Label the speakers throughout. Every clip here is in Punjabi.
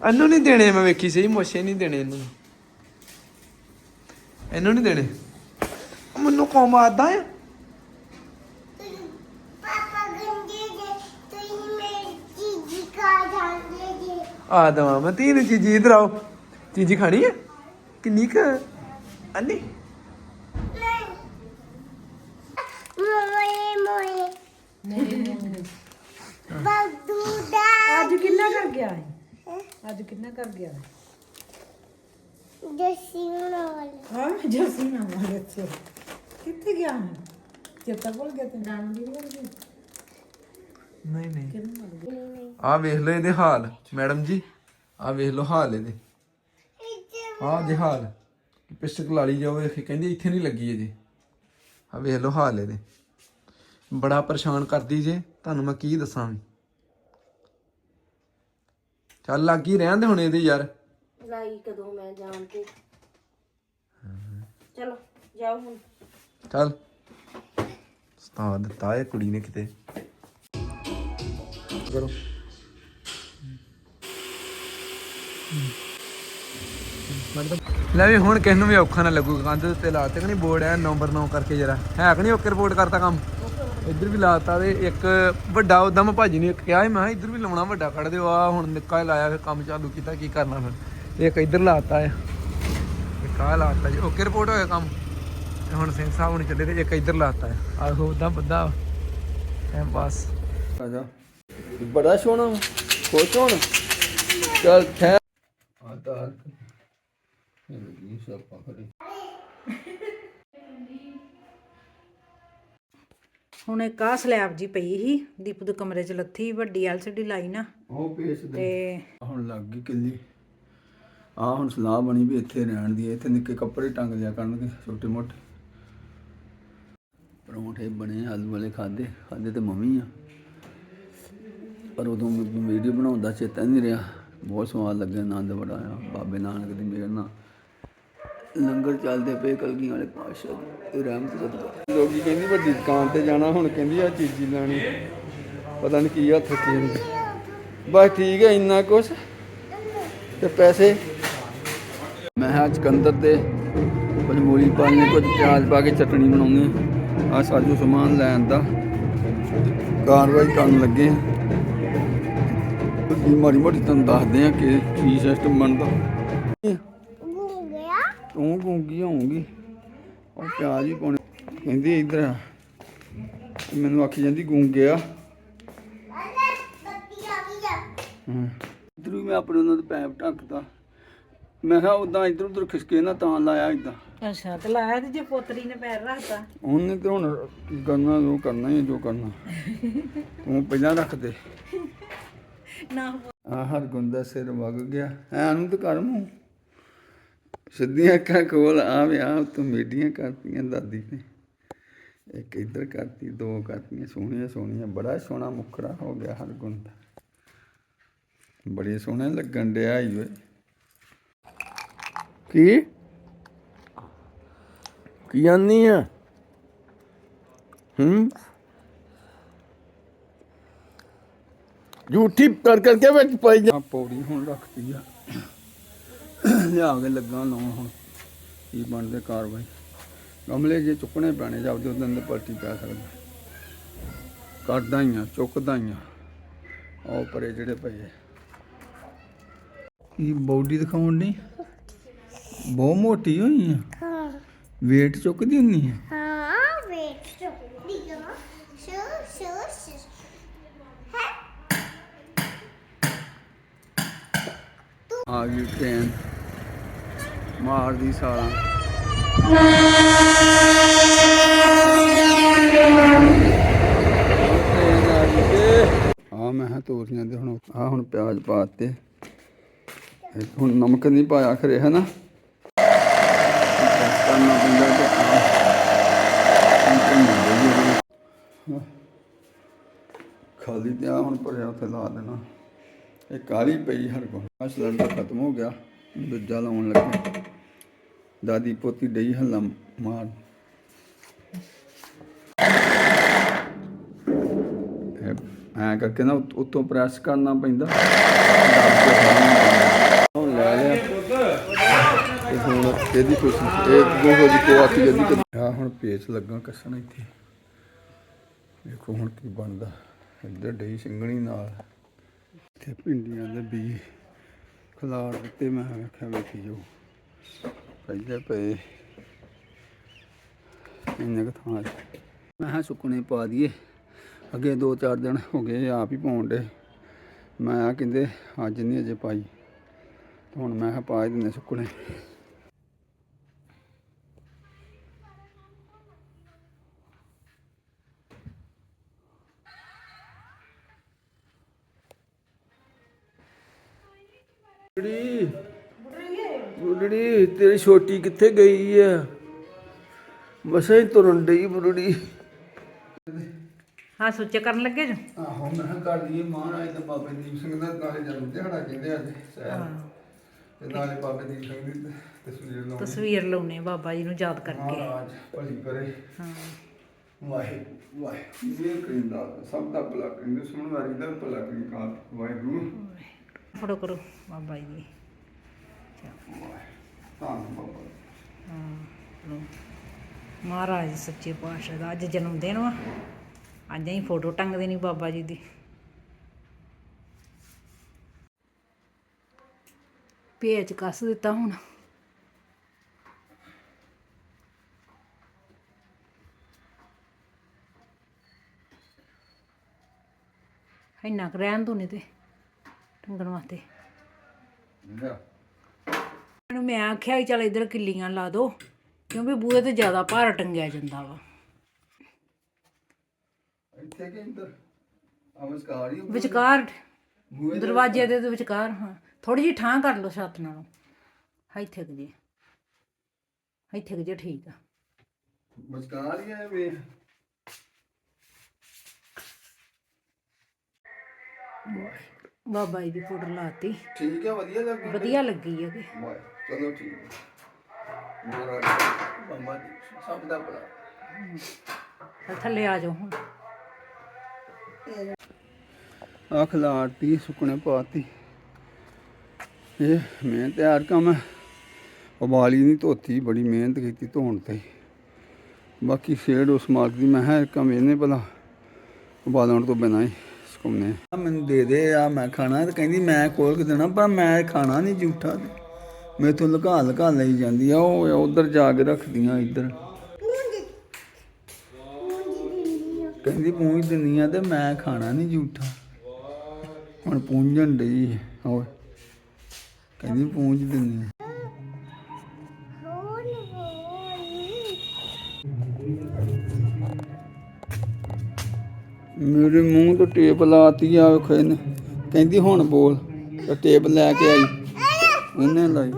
Speaker 1: ਇਹਨੂੰ ਨਹੀਂ ਦੇਣੇ ਮੈਂ ਵੇਖੀ ਸਹੀ ਮੋਸ਼ੇ ਨਹੀਂ ਦੇਣੇ ਇਹਨੂੰ। ਇਹਨੂੰ ਨਹੀਂ ਦੇਣੇ। ਮੈਨੂੰ ਕੌਮ ਆਦਾ ਆ
Speaker 2: ਪਾਪਾ ਗੰਦੇ ਜੇ ਤੁਸੀਂ ਮੇਰੀ ਚੀਜ਼ੀ ਖਾ ਜਾਂਦੇ ਜੇ
Speaker 1: ਆ ਦਵਾ ਮੈਂ ਤੀਨ ਚੀਜ਼ੀ ਇਧਰ ਆਓ। ਚੀਜ਼ੀ ਖਾਣੀ ਹੈ? ਕਿੰਨੀ ਕ ਅੰਨੀ।
Speaker 2: ਮੋਏ ਮੋਏ ਬੱਦੂ ਦਾ
Speaker 3: ਅੱਜ ਕਿੰਨਾ ਕਰ ਗਿਆ ਹੈ ਅੱਜ ਕਿੰਨਾ ਕਰ ਗਿਆ ਹੈ
Speaker 2: ਦਸੀ ਮੋਲ
Speaker 3: ਹਾਂ ਜਸੀ ਨਾ ਮਾਰੇ ਤੇ ਕਿੱਥੇ ਗਿਆ ਹੈ ਚੇਤਾ ਭੁੱਲ ਗਿਆ ਤੇ ਨਾਮ ਦੀ ਭੁੱਲ ਗਈ?
Speaker 1: ਨਹੀਂ ਨਹੀਂ। ਆ ਵੇਖ ਲਓ ਇਹਦੇ ਹਾਲ ਮੈਡਮ ਜੀ। ਆ ਵੇਖ ਲਓ ਹਾਲ ਇਹਦੇ। ਆਹ ਦੇ ਹਾਲ। ਪਿਸਟਕ ਲਾ ਲਈ ਜਾਓ ਵੇਖ ਕਹਿੰਦੀ ਇੱਥੇ ਨਹੀਂ ਲੱਗੀ ਅਜੇ ਆ ਵੇਖ ਲਓ ਹਾਲ ਇਹਦੇ। ਬੜਾ ਪਰੇਸ਼ਾਨ ਕਰਦੀ ਜੇ। ਤੁਹਾਨੂੰ ਮੈਂ ਕੀ ਦੱਸਾਂ ਵੀ? ਚੱਲ ਲੱਗੀ ਰਹਿਣ ਦੇ ਹੁਣ ਇਹਦੇ ਯਾਰ।
Speaker 4: ਲਾਈ ਕਦੋਂ ਮੈਂ ਜਾਣ ਤੇ। ਚਲੋ ਜਾਓ ਹੁਣ।
Speaker 1: ਚੱਲ। ਸਤਾ ਦਿੱਤਾ ਇਹ ਕੁੜੀ ਨੇ ਕਿਤੇ। ਕਰੋ। ਲੈ ਵੀ ਹੁਣ ਕਿਸ ਨੂੰ ਵੀ ਔਖਾ ਨਾ ਲੱਗੂ ਕੰਧ ਉੱਤੇ ਲਾਤੇ ਕਿ ਨਹੀਂ ਬੋਰਡ ਹੈ ਨੰਬਰ 9 ਕਰਕੇ ਜਰਾ। ਹੈ ਕਿ ਨਹੀਂ ਓਕੇ ਰਿਪੋਰਟ ਕਰਤਾ ਕੰਮ? ਇੱਧਰ ਵੀ ਲਾਤਾ ਤੇ ਇੱਕ ਵੱਡਾ ਉਦਾਂ ਮੈਂ ਭਾਜੀ ਨੂੰ ਇੱਕ ਕਿਹਾ ਸੀ, ਮੈਂ ਕਿਹਾ ਇੱਧਰ ਵੀ ਲਾਉਣਾ ਵੱਡਾ ਕੱਢ ਦਿਓ ਆ ਹੁਣ ਨਿੱਕਾ ਹੀ ਲਾਇਆ ਫਿਰ ਕੰਮ ਚਾਲੂ ਕੀਤਾ, ਕੀ ਕਰਨਾ ਫਿਰ। ਇੱਕ ਇੱਧਰ ਲਾਤਾ ਆ। ਇੱਕ ਲਾਤਾ ਜੀ, ਓਕੇ ਰਿਪੋਰਟ ਹੋਇਆ ਕੰਮ? ਤੇ ਹੁਣ ਸਿੰਘ ਸਾਹਿਬ ਹੁਣ ਚੱਲੇ ਤੇ ਇੱਕ ਇੱਧਰ ਲਾਤਾ ਆ। ਆਹੋ ਉਦਾਂ ਬੱਦਾ ਟਾਈਮ ਪਾਸ
Speaker 5: ਆਜਾ ਬੜਾ ਸੋਹਣਾ ਖੁਸ਼ ਹੋਣ। ਚੱਲ, ਠਹਿਰ। ਆ ਤਾਂ ਇਹ ਸਭ ਕਰੇ
Speaker 3: ਹੁਣ ਇੱਕ ਆ ਸਲੈਬ ਜੀ ਪਈ ਸੀ ਦੀਪੂ ਦੇ ਕਮਰੇ 'ਚ ਲੱਥੀ ਵੱਡੀ ਐਲਸੀਡੀ ਲਾਈ ਨਾ।
Speaker 5: ਉਹ ਪੇਸ ਦੇ।
Speaker 3: ਤੇ
Speaker 5: ਹੁਣ ਲੱਗ ਗਈ ਕਿੱਲੀ। ਆ ਹੁਣ ਸਲਾਹ ਬਣੀ ਵੀ ਇੱਥੇ ਰਹਿਣ ਦੀ ਹੈ। ਇੱਥੇ ਨਿੱਕੇ ਕੱਪੜੇ ਟੰਗ ਲਿਆ ਕਰਨਗੇ ਛੋਟੇ ਮੋਟੇ। ਪਰੌਂਠੇ ਬਣੇ ਆਲੂ ਵਾਲੇ ਖਾਦੇ ਖਾਦੇ ਤੇ ਮੰਮੀ ਆ। ਪਰ ਉਦੋਂ ਵੀਡੀਓ ਬਣਾਉਂਦਾ ਚੇਤਾ ਨਹੀਂ ਰਿਹਾ। ਬਹੁਤ ਸਵਾਦ ਲੱਗਿਆ ਆਨੰਦ ਬੜਾ ਆ ਬਾਬੇ ਨਾਨਕ ਦੀ ਮਿਹਰ ਨਾਲ। ਲੰਗਰ ਚੱਲਦੇ ਪਏ ਕਲਗੀਆਂ ਵਾਲੇ ਪਾਤਸ਼ਾਹ ਦੀ ਰਹਿਮਤ ਸਦਕਾ ਲੋਕੀ ਕਹਿੰਦੀ ਵੱਡੀ ਦੁਕਾਨ ਤੇ ਜਾਣਾ ਹੁਣ ਕਹਿੰਦੀ ਆ ਚੀਜ਼ੀ ਲੈਣੀ। ਪਤਾ ਨਹੀਂ ਕੀ ਹੱਥ ਕੀ ਹੁੰਦੀ ਬਸ ਠੀਕ ਹੈ ਇੰਨਾ ਕੁਛ? ਤੇ ਪੈਸੇ? ਮੈਂ ਕਿਹਾ ਚਕੰਦਰ ਤੇ ਕੁਝ ਮੂਲੀ ਪਾਣੀ ਕੁਝ ਪਿਆਜ਼ ਪਾ ਕੇ ਚਟਣੀ ਬਣਾਉਣੀ ਆ ਸਾਜੂ ਸਮਾਨ ਲੈਣ ਦਾ। ਕਾਰਵਾਈ ਕਰਨ ਲੱਗੇ ਹਾਂ। ਮਾੜੀ ਮੋਟੀ ਤੁਹਾਨੂੰ ਦੱਸਦੇ ਆ ਕਿ ਕੀ ਸਿਸਟਮ ਬਣਦਾ। ਤੂੰ ਗੂੰਗੀ ਹੋਊਗੀ ਉਹ ਪਿਆਜ਼ ਹੀ ਪਾਉਣੇ। ਕਹਿੰਦੀ ਇੱਧਰ ਆ। ਮੈਨੂੰ ਆਖੀ ਜਾਂਦੀ ਗੂੰਗਿਆ ਇੱਧਰ ਵੀ ਮੈਂ ਆਪਣੇ ਉਹਨਾਂ ਦੇ ਪੈਪ ਢੱਕਦਾ ਮੈਂ ਕਿਹਾ ਉਦਾਂ ਇੱਧਰ ਉੱਧਰ ਖਿਸਕੇ ਨਾ ਤਾਂ ਲਾਇਆ ਇਦਾਂ
Speaker 3: ਅੱਛਾ ਤੇ ਲਾਇਆ ਤੇ ਜੇ ਪੋਤਰੀ ਨੇ ਪੈਰ ਰੱਖਤਾ।
Speaker 5: ਉਹਨੇ ਤੇ ਹੁਣ ਕੀ ਕਰਨਾ ਕਰਨਾ ਹੀ ਹੈ, ਜੋ ਕਰਨਾ। ਤੂੰ ਪਹਿਲਾਂ ਰੱਖ ਦੇ।
Speaker 3: ਨਾ।
Speaker 5: ਆ ਹਰ ਗੁੰਦਾ ਸਿਰ ਵਗ ਗਿਆ। ਐ ਨੂੰ ਤਾਂ ਕਰ ਮੂੰਹ। ਸਿੱਧੀਆਂ ਅੱਖਾਂ ਕੋਲ ਆਵੇ ਆ ਤੂੰ ਮੇਡੀਆਂ ਕਰਤੀਆਂ, ਦਾਦੀ ਨੇ। ਇੱਕ ਇੱਧਰ ਕਰਤੀ, ਦੋ ਕਰਤੀਆਂ, ਸੋਹਣੀਆਂ ਸੋਹਣੀਆਂ, ਬੜਾ ਸੋਹਣਾ ਮੁਖੜਾ ਹੋ ਗਿਆ ਹਰ ਗੁੰਦਾ ਬੜੇ ਸੋਹਣੇ ਲੱਗਣ ਡਿਆ ਈ ਓਏ। ਕੀ? ਕੀ ਆਨੀ ਆ? ਹੂੰ? ਝੂਠੀ ਕਰ ਕਰਕੇ ਵਿੱਚ ਪਾਈ ਜਾ ਪੌੜੀ ਹੁਣ ਰੱਖਤੀ ਆ। ਲਿਆ ਕੇ ਲੱਗਾ ਲਾਉਣ ਹੁਣ। ਕੀ ਬਣਦੇ ਕਾਰਵਾਈ? ਗਮਲੇ ਜੇ ਚੁੱਕਣੇ ਪੈਣੇ ਜਾਂਦੇ ਉਹਦੇ ਅੰਦਰ ਪਲਟੀ ਪੈ ਸਕਦਾ। ਕਰਦਾ ਹੀ ਆ ਚੁੱਕਦਾ ਹੀ ਆ। ਉਹ ਪਰੇ ਜਿਹੜੇ ਪਏ। ਕੀ ਬੋਡੀ ਦਿਖਾਉਣ ਨਹੀਂ ਬਹੁਤ ਮੋਟੀ ਹੋਈ ਆ।
Speaker 2: ਹਾਂ।
Speaker 5: weight ਚੁੱਕਦੀ ਹੁੰਨੀ ਆ?
Speaker 2: ਹਾਂ ਵੇਟ ਚੁੱਕਦੀ ਆ। Show show show. ਹੈ।
Speaker 5: ਆ ਗਈ ਟ੍ਰੇਨ ਮਾਰਦੀ ਸਾਲਾਂ। ਆ ਮੈਂ ਹਾਂ ਤੋਰੀਆਂ ਦੇ ਹੁਣ ਆ ਹੁਣ ਪਿਆਜ਼ ਪਾਤੇ ਇਹ ਹੁਣ ਨਮਕ ਨਹੀਂ ਪਾਇਆ ਖਰੇ ਹੈ ਨਾ ਕਰਨਾ ਪੈਂਦਾ ਤੇ ਆ। ਖਾਲੀ ਤੇ ਆ ਹੁਣ ਭਰਿਆ ਉੱਥੇ ਲਾ ਦੇਣਾ। ਇਹ ਕਾਲੀ ਪਈ ਹਰ ਕੋ ਆ ਸਿਲੰਡਰ ਖਤਮ ਹੋ ਗਿਆ। ਦੂਜਾ ਲਾਉਣ ਲੱਗੇ। ਦਾਦੀ ਪੋਤੀ ਡਈ ਹੱਲਾ ਮਾਰ ਇਹ ਕਰਕੇ ਨਾ ਉਤ- ਉੱਤੋਂ ਪ੍ਰੈਸ ਕਰਨਾ ਪੈਂਦਾ। ਦੱਬ ਕੇ ਖਾਣਾ ਤੇ ਹੁਣ ਇਹਦੀ ਕੋਸ਼ਿਸ਼ ਇਹ ਦੋ ਹੋ ਜੀ ਕੋ ਆਖੀ ਜਲਦੀ ਆ ਹੁਣ ਪੇਚ ਲੱਗਾ ਕੱਸਣ ਇੱਥੇ। ਦੇਖੋ ਹੁਣ ਕੀ ਬਣਦਾ। ਇੱਧਰ ਡਈ ਸਿੰਗਣੀ ਨਾਲ। ਇੱਥੇ ਭਿੰਡੀਆਂ ਦੇ ਬੀਜ। ਖਲਾਰ ਦਿੱਤੇ, ਮੈਂ ਆਖਿਆ ਵੇਖੀ ਜੋ ਪਹਿਲੇ ਪਏ। ਇੰਨੇ ਕੁ ਥਾਂ ਮੈਂ ਕਿਹਾ ਸੁੱਕਣੇ ਪਾ ਦਈਏ। ਅੱਗੇ ਦੋ ਚਾਰ ਦਿਨ ਹੋ ਗਏ, ਆਪ ਹੀ ਪਾਉਣ ਦੇ ਮੈਂ ਆ ਕਹਿੰਦੇ ਅੱਜ ਨਹੀਂ ਅਜੇ ਪਾਈ। ਹੁਣ ਮੈਂ ਕਿਹਾ, ਪਾ ਦਿੰਦੇ ਸੁੱਕਣੇ। ਬੁੱਢੜੀ। ਬੁੱਢੜੀ ਤੇਰੀ ਛੋਟੀ ਕਿੱਥੇ ਗਈ ਆ? ਬਸ ਹੀ ਤੁਰਨ ਡਈ ਬੁੱਢੜੀ।
Speaker 3: ਹਾਂ ਸੁੱਚੇ ਕਰਨ ਲੱਗੇ ਜੋ?
Speaker 5: ਆਹੋ ਮੈਂ ਕਿਹਾ ਕਰ ਦਈਏ ਮਹਾਰਾਜ ਦਾ ਬਾਬਾ ਦੀਪ ਸਿੰਘ ਦਾ ਨਾਲੇ ਜਨਮ ਦਿਹਾੜਾ ਕਹਿੰਦੇ ਅੱਜ ਸੈਰ। ਤੇ ਨਾਲੇ ਬਾਬਾ ਦੀਪ ਸਿੰਘ ਦੀ ਤ- ਤਸਵੀਰ ਲਾਉਣੀ।
Speaker 3: ਤਸਵੀਰ ਲਾਉਣੇ ਬਾਬਾ ਜੀ ਨੂੰ ਯਾਦ ਕਰਕੇ।
Speaker 5: ਮਹਾਰਾਜ ਭਲੀ ਕਰੇ।
Speaker 3: ਹਾਂ।
Speaker 5: ਵਾਹਿਗੁਰੂ ਵਾਹਿਗੁਰੂ ਇਹ ਕਰਿੰਦਾ ਸਭ ਦਾ ਭਲਾ ਕਰਿੰਦਾ ਸੁਣਨ ਵਾਲੀ ਦਾ ਭਲਾ ਕਰੀ ਕਾਲ ਵਾਹਿਗੁਰੂ।
Speaker 3: ਫੜੋ ਕਰੋ, ਬਾਬਾ ਜੀ। ਦੀ
Speaker 5: ਤਾਂ
Speaker 3: ਮਹਾਰਾਜ ਸੱਚੇ ਪਾਤਸ਼ਾਹ ਦਾ ਅੱਜ ਜਨਮ ਦਿਨ ਵਾ। ਅੱਜ ਅਸੀਂ ਫੋਟੋ ਟੰਗਦੇ ਨਹੀਂ ਬਾਬਾ ਜੀ ਦੀ। ਪੇਚ ਕੱਸ ਦਿੱਤਾ ਹੁਣ। ਇੰਨਾ ਕੁ ਰਹਿਣ ਦੋ ਨਹੀਂ ਤੇ। ਟੰਗਣ ਵਾਸਤੇ।
Speaker 5: ਲੈ
Speaker 3: ਮੈਨੂੰ ਮੈਂ ਆਖਿਆ ਵੀ ਚੱਲ ਇਧਰ ਕਿੱਲੀਆਂ ਲਾ ਦੋ ਕਿਉਂਕਿ ਬੂਹੇ ਤੇ ਜ਼ਿਆਦਾ ਭਾਰ ਟੰਗਿਆ ਜਾਂਦਾ ਵਾ।
Speaker 5: ਇੱਥੇ ਕਿ ਇੰਦਰ ਆਵਸਕਾਰ ਹੀ
Speaker 3: ਵਿਚਕਾਰ ਦਰਵਾਜ਼ੇ ਦੇ ਵਿਚਕਾਰ ਹਾਂ। ਥੋੜੀ ਜਿਹੀ ਠਾਂ ਕਰ ਲਓ ਛੱਤ ਨਾਲੋਂ। ਇੱਥੇ ਕੁ ਜੇ ਇੱਥੇ ਕੁ ਜੇ ਠੀਕ ਆ।
Speaker 5: ਵਿਚਕਾਰ ਹੀ ਹੈ ਵੇ
Speaker 3: ਬਾਬਾ ਜੀ ਦੀ ਫੋਟੋ ਲਾਤੀ।
Speaker 5: ਠੀਕ ਹੈ ਵਧੀਆ ਲੱਗੀ
Speaker 3: ਵਧੀਆ ਲੱਗੀ
Speaker 5: ਵਾਹ ਚਲੋ ਠੀਕ ਹੈ ਮਹਾਰਾਜ ਬਾਬਾ ਜੀ ਸਭ ਦਾ ਭਲਾ।
Speaker 3: ਥੱਲੇ ਆ ਜਾਓ ਹੁਣ।
Speaker 5: ਆ ਖਲਾਰਤੀ ਸੁੱਕਣੇ ਪਾਤੀ। ਇਹ ਮੈਂ ਤਿਆਰ ਕੰਮ ਹੈ ਉਬਾਲੀ ਨਹੀਂ ਧੋਤੀ ਬੜੀ ਮਿਹਨਤ ਕੀਤੀ ਧੋਣ ਤੇ। ਬਾਕੀ ਸ਼ੇਡ ਉਸ ਮਾਲਕ ਦੀ ਮੈਂ ਹੈ ਕੰਮ ਇਹਨੇ ਭਲਾ ਉਬਾਲਣ ਤੋਂ ਬਿਨਾਂ ਹੀ। ਸੁਕਣੇ ਆ। ਮੈਨੂੰ ਦੇ ਦੇ ਆ ਮੈਂ ਖਾਣਾ ਤੇ ਕਹਿੰਦੀ ਮੈਂ ਖੋਲ ਕੇ ਦੇਣਾ ਪਰ ਮੈਂ ਖਾਣਾ ਨਹੀਂ ਝੂਠਾ ਤੇ। ਮੈਥੋਂ ਲੁਕਾ ਲੁਕਾ ਲਈ ਜਾਂਦੀ ਆ ਉਹ ਉਧਰ ਜਾ ਕੇ ਰੱਖਦੀਆਂ ਇੱਧਰ। ਕਹਿੰਦੀ ਪੂੰਝ ਦਿੰਦੀ ਆ ਤੇ ਮੈਂ ਖਾਣਾ ਨਹੀਂ ਝੂਠਾ। ਹੁਣ ਪੂੰਝਣ ਡਈ ਹੋਏ ਕਹਿੰਦੀ ਪੂੰਝ ਦਿੰਦੀ ਆ। ਮੇਰੇ ਮੂੰਹ ਤੋਂ ਟੇਪ ਲਾਤੀ ਆ, ਵੇਖੋ ਇਹਨੇ। ਕਹਿੰਦੀ, ਹੁਣ ਬੋਲ। ਤੇ ਟੇਪ ਲੈ ਕੇ ਆਈ। ਇਹਨੇ ਲਾਈ।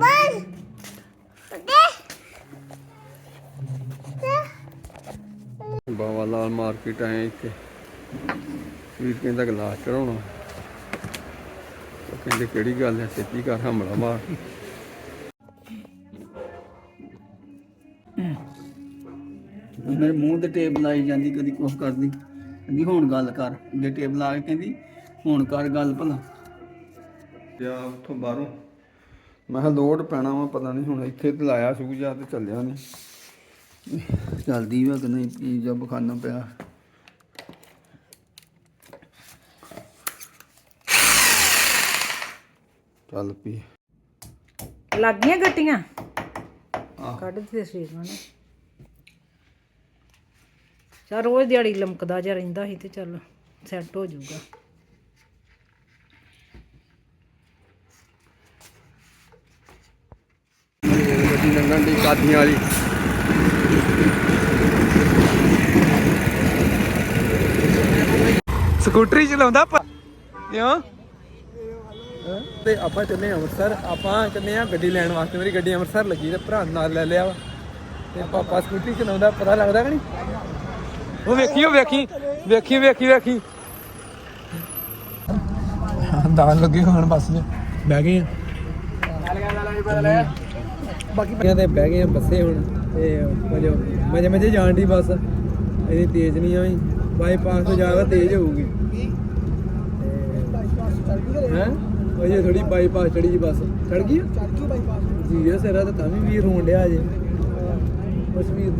Speaker 5: ਬਾਵਾ ਲਾਲ ਮਾਰਕੀਟ ਆਏ ਇੱਥੇ। ਵੀਰ ਕਹਿੰਦਾ ਗਲਾਸ ਚੜਾਉਣਾ ਕਹਿੰਦੇ, ਕਿਹੜੀ ਗੱਲ ਹੈ? ਛੇਤੀ ਕਰ, ਹਮਲਾ ਮਾਰ। ਮੇਰੇ ਮੂੰਹ ਤੇ ਟੇਪ ਲਾਈ ਜਾਂਦੀ, ਕਦੀ ਕੁਛ ਕਰਦੀ। ਕਹਿੰਦੀ ਹੁਣ ਗੱਲ ਕਰ ਅੱਗੇ ਟੇਪ ਲਾ ਕੇ ਕਹਿੰਦੀ ਹੁਣ ਕਰ ਗੱਲ ਭਲਾ। ਜਾ ਉੱਥੋਂ ਬਾਹਰੋਂ। ਮੈਂ ਕਿਹਾ ਲੋਡ ਪੈਣਾ ਵਾ ਪਤਾ ਨਹੀਂ ਹੁਣ ਇੱਥੇ ਤੇ ਲਾਇਆ ਸੂ ਜਾ ਤੇ ਚੱਲਿਆ ਨਹੀਂ ਚੱਲਦੀ ਵਾ ਕਿ ਨਹੀਂ ਕੀ ਜਬ ਖਾਣਾ ਪਿਆ। ਚੱਲ ਪੀ।
Speaker 3: ਲੱਗ ਗਈਆਂ ਗੱਟੀਆਂ। ਕੱਢ ਦਿੱਤੇ ਸਰੀਰ ਨੇ ਚਾ ਰੋਜ਼ ਦਿਹਾੜੀ ਲਮਕਦਾ ਜਿਹਾ ਰਹਿੰਦਾ ਸੀ ਤੇ ਚੱਲ ਸੈੱਟ ਹੋ ਜਾਊਗਾ।
Speaker 5: ਗੱਡੀ ਲੰਘਣ ਦੀ ਕਾਦੀਆਂ ਵਾਲੀ
Speaker 1: ਸਕੂਟਰੀ ਚਲਾਉਂਦਾ ਪ- ਕਿਉਂ? ਤੇ ਆਪਾਂ ਚੱਲੇ ਅੰਮ੍ਰਿਤਸਰ। ਆਪਾਂ ਚੱਲੇ ਆ ਗੱਡੀ ਲੈਣ ਵਾਸਤੇ। ਮੇਰੀ ਗੱਡੀ ਅੰਮ੍ਰਿਤਸਰ ਲੱਗੀ ਤੇ ਭਰਾ ਨੂੰ ਨਾਲ ਲੈ ਲਿਆ ਵਾ। ਤੇ ਪਾਪਾ ਸਕੂਟਰੀ ਚਲਾਉਂਦਾ ਪਤਾ ਲੱਗਦਾ ਕਿ ਨਹੀਂ? ਉਹ ਵੇਖੀ ਉਹ ਵੇਖੀ ਵੇਖੀ ਵੇਖੀ ਵੇਖੀ। ਦਾਲ ਲੱਗੀ ਹੋਣ ਬੱਸ 'ਚ ਬਹਿ ਗਏ ਆ। ਬਾਕੀ ਤੇ ਬਹਿ ਗਏ ਆ ਬੱਸੇ ਹੁਣ। ਤੇ ਮਜੇ ਮਜੇ ਮਜੇ ਜਾਣ ਦੀ ਬੱਸ। ਇਹਦੀ ਤੇਜ਼ ਨਹੀਂ ਆਈ। ਬਾਈਪਾਸ ਤੋਂ ਜ਼ਿਆਦਾ ਤੇਜ਼ ਹੋਊਗੀ। ਹੈ? ਉਹ ਜੇ ਥੋੜੀ ਬਾਈਪਾਸ ਚੜੀ ਜੀ ਬੱਸ। ਚੜ ਗਈ ਚੜ ਗਈ ਬਾਈਪਾਸ ਸੀਰੀਅਸ ਹੈਗਾ ਤਾਂ ਤਾਂ ਵੀ ਵੀਰ ਹੋਣ ਡਿਆ ਜੇ ਬਸ ਵੀਰ